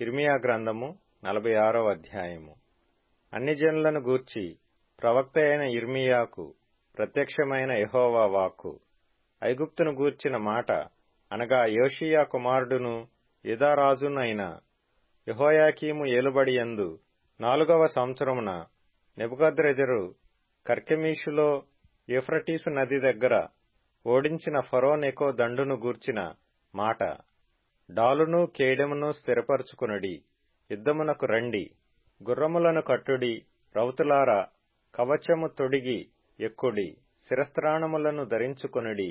ఇర్మియా గ్రంథము నలభై ఆరో అధ్యాయము. అన్ని జనులను గూర్చి ప్రవక్త అయిన ఇర్మియాకు ప్రత్యక్షమైన యహోవా వాక్కు. ఐగుప్తును గూర్చిన మాట అనగా యోషియా కుమారుడును యుధారాజునైన యహోయాకీము ఏలుబడియందు నాలుగవ సంవత్సరమున నెబుకద్రెజరు కర్కెమీషులో యూఫ్రటీసు నది దగ్గర ఓడించిన ఫరోనెకో దండును గూర్చిన మాట. డాలును కేడెమును స్థిరపరచుకునుడి. యుద్ధమునకు రండి. గుర్రములను కట్టుడి. రౌతులారా కవచము తొడిగి ఎక్కుడి. శిరస్త్రాణములను ధరించుకొనుడి.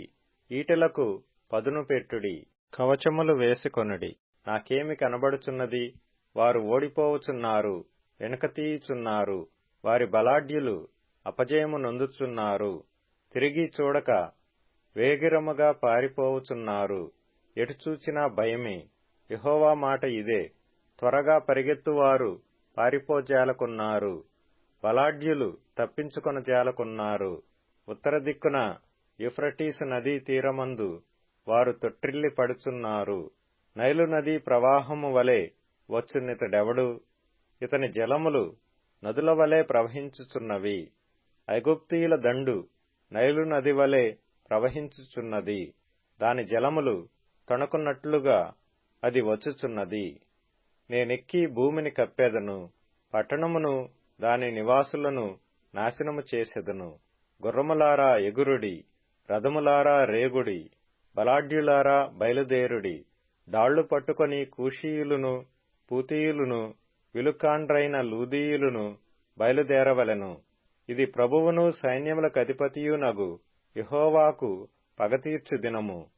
ఈటలకు పదును పెట్టుడి. కవచములు వేసుకొనుడి. నాకేమి కనబడుచున్నది? వారు ఓడిపోవుచున్నారు వెనకతీయుచున్నారు వారి బలాఢ్యులు అపజయము నొందుచున్నారు. తిరిగి చూడక వేగిరముగా పారిపోవుచున్నారు ఎటుచూచినా భయమే. యహోవా మాట ఇదే. త్వరగా పరిగెత్తువారు పారిపోజాలకున్నారు. బలాఢ్యులు తప్పించుకొన జాలకున్నారు. ఉత్తర దిక్కున యుఫ్రటీసు నదీ తీరమందు వారు తొట్టిల్లి పడుచున్నారు. నైలు నదీ ప్రవాహము వలె వచ్చునితడెవడు? ఇతని జలములు నదుల వలె ప్రవహించుచున్నవి. ఐగుప్తీయుల దండు నైలు నది వలె ప్రవహించుచున్నది. దాని జలములు తొణకున్నట్లుగా అది వచ్చుచున్నది. నేనెక్కి భూమిని కప్పెదను పట్టణమును దాని నివాసులను నాశనము చేసెదను. గుర్రములారా ఎగురుడి రథములారా రేగుడి బలాఢ్యులారా బయలుదేరుడి. డాళ్ళు పట్టుకొని కూషీయులును పూతీయులును విలుకాండ్రైన లూదీయులును బయలుదేరవలెను. ఇది ప్రభువును సైన్యములకు అధిపతియునగు యహోవాకు పగతీర్చు దినము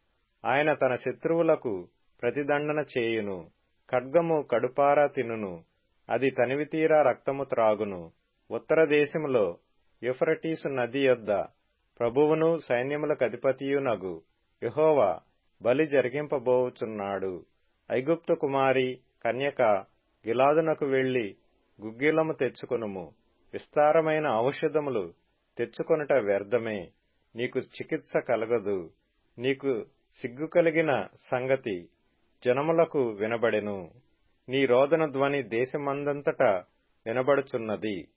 ఆయన తన శత్రువులకు ప్రతిదండన చేయును. ఖడ్గము కడుపారా తినును. అది తనివితీరా రక్తము త్రాగును. ఉత్తర దేశములో యుఫరటీసు నది యొద్ద ప్రభువును సైన్యములకధిపతియునగు యహోవా బలి జరిగింపబోచున్నాడు. ఐగుప్తు కుమారి కన్యక గిలాదునకు వెళ్ళి గుగ్గిలము తెచ్చుకొనుము. విస్తారమైన ఔషధములు తెచ్చుకొనుట వ్యర్థమే. నీకు చికిత్స కలగదు. నీకు సిగ్గు కలిగిన సంగతి జనములకు వినబడెను. నీ రోదన ధ్వని దేశమందంతటా వినబడుచున్నది.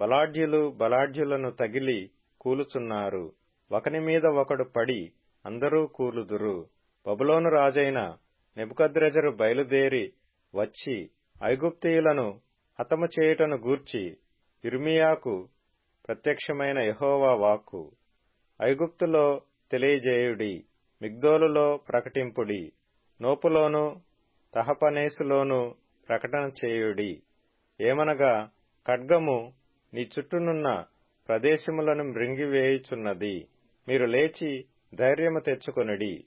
బలాఢ్యులు బలాఢ్యులను తగిలి కూలుచున్నారు. ఒకని మీద ఒకడు పడి అందరూ కూలుదురు. బబులోను రాజైన నెబుకద్రెజరు బయలుదేరి వచ్చి ఐగుప్తీయులను హతము చేయుటను గూర్చి ఇర్మియాకు ప్రత్యక్షమైన యహోవా వాక్కు. ఐగుప్తులో తెలియజేయుడి. మిగ్దోలులో ప్రకటింపుడి నోపులోను తహపనేసులోను ప్రకటన చేయుడి. ఏమనగా ఖడ్గము నీ చుట్టూనున్న ప్రదేశములను మృంగివేయుచున్నది. మీరు లేచి ధైర్యము తెచ్చుకొనుడి.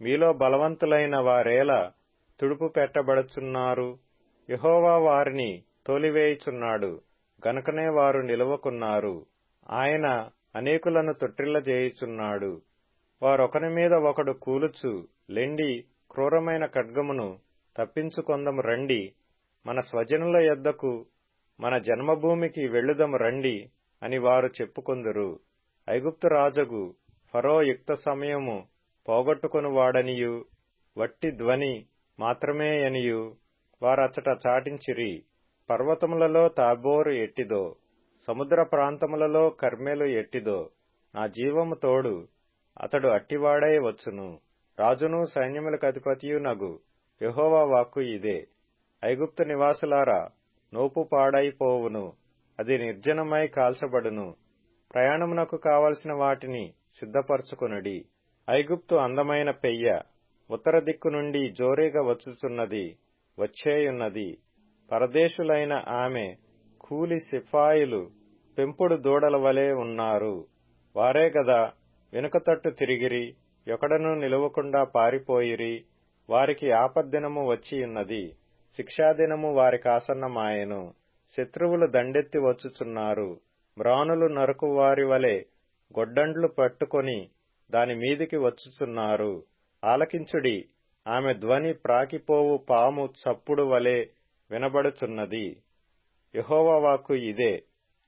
మీలో బలవంతులైన వారేలా తుడుపు పెట్టబడుచున్నారు. యహోవా వారిని తోలివేయుచున్నాడు. గనుకనే వారు నిలువకున్నారు. ఆయన అనేకులను తొట్టిల్లజేయుచున్నాడు. వారొకని మీద ఒకడు కూలుచు లెండి క్రూరమైన ఖడ్గమును తప్పించుకొందము రండి మన స్వజనుల యొద్దకు మన జన్మభూమికి వెళ్ళుదము రండి అని వారు చెప్పుకొందురు. ఐగుప్తు రాజగు ఫరో యుక్త సమయము పోగొట్టుకొనువాడనియు వట్టి ధ్వని మాత్రమే అనియు వారచ్చట చాటించిరి పర్వతములలో తాబోరు ఎట్టిదో సముద్ర ప్రాంతములలో కర్మెలు ఎట్టిదో నా జీవము తోడు అతడు అట్టివాడై వచ్చును. రాజును సైన్యములకు అధిపతియు నగు. యహోవా వాక్కు ఇదే. ఐగుప్తు నివాసులారా నోపు పాడైపోవును అది నిర్జనమై కాల్చబడును. ప్రయాణమునకు కావలసిన వాటిని సిద్ధపరచుకొనుడి. ఐగుప్తు అందమైన పెయ్య ఉత్తర దిక్కు నుండి జోరేగా వచ్చుచున్నది వచ్చేయున్నది. పరదేశులైన ఆమె కూలి సిఫాయిలు పెంపుడు దూడల వలె ఉన్నారు. వారే గదా వెనుకతట్టు తిరిగిరి ఎక్కడనూ నిలవకుండా పారిపోయిరి వారికి ఆపద్దినము వచ్చియున్నది శిక్షాదినము వారికాసన్నమాయెను శత్రువులు దండెత్తి వచ్చుచున్నారు. మ్రానులు నరుకు వారి వలె గొడ్డండ్లు పట్టుకొని దాని మీదికి వచ్చుచున్నారు. ఆలకించుడి ఆమె ధ్వని ప్రాకిపోవు పాము చప్పుడు వలె వినబడుచున్నది. యహోవవాకు ఇదే.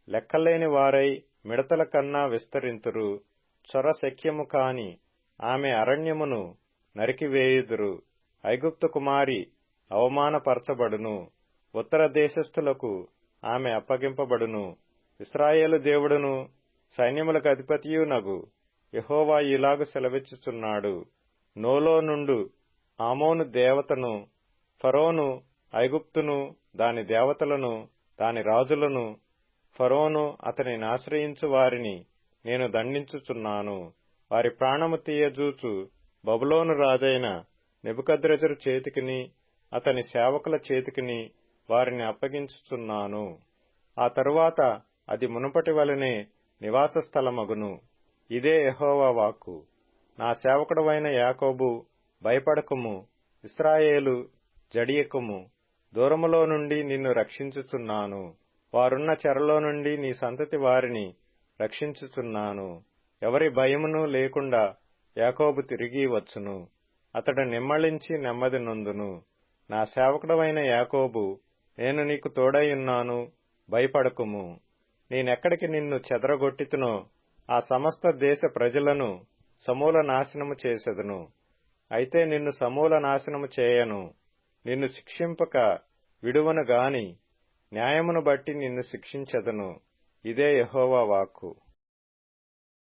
లెక్కలేని వారై మిడతల కన్నా విస్తరింతురు. చొరశక్యము కాని ఆమె అరణ్యమును నరికివేయుదురు. ఐగుప్తు కుమారి అవమానపరచబడును. ఉత్తర దేశస్థులకు ఆమె అప్పగింపబడును. ఇస్రాయేలు దేవుడును సైన్యములకు అధిపతియునగు యహోవా ఇలాగు సెలవిచ్చుచున్నాడు. నోలో నుండు ఆమోను దేవతను ఫరోను ఐగుప్తును దాని దేవతలను దాని రాజులను ఫరోను అతనిని ఆశ్రయించు వారిని నేను దండించుచున్నాను. వారి ప్రాణము తీయజూచు బబులోను రాజైన నెబుకద్రెజరు చేతికిని అతని సేవకుల చేతికిని వారిని అప్పగించుచున్నాను. ఆ తరువాత అది మునుపటి వలనే నివాస స్థలమగును. ఇదే యహోవా వాక్కు. నా సేవకుడవైన యాకోబు భయపడకుము ఇస్రాయేలు జడియకుము. దూరములో నుండి నిన్ను రక్షించుచున్నాను. వారున్న చెరలో నుండి నీ సంతతి వారిని రక్షించుచున్నాను. ఎవరి భయమును లేకుండా యాకోబు తిరిగి వచ్చును. అతడు నిమ్మళించి నెమ్మది నొందును. నా సేవకుడమైన యాకోబు నేను నీకు తోడైయున్నాను భయపడకుము. నేనెక్కడికి నిన్ను చెదరగొట్టితునో ఆ సమస్త దేశ ప్రజలను సమూల నాశనము చేసెదను. అయితే నిన్ను సమూల నాశనము చేయను. నిన్ను శిక్షింపక విడువను గాని న్యాయమును బట్టి నిన్ను శిక్షించెదను. ఇదే యహోవా వాక్కు.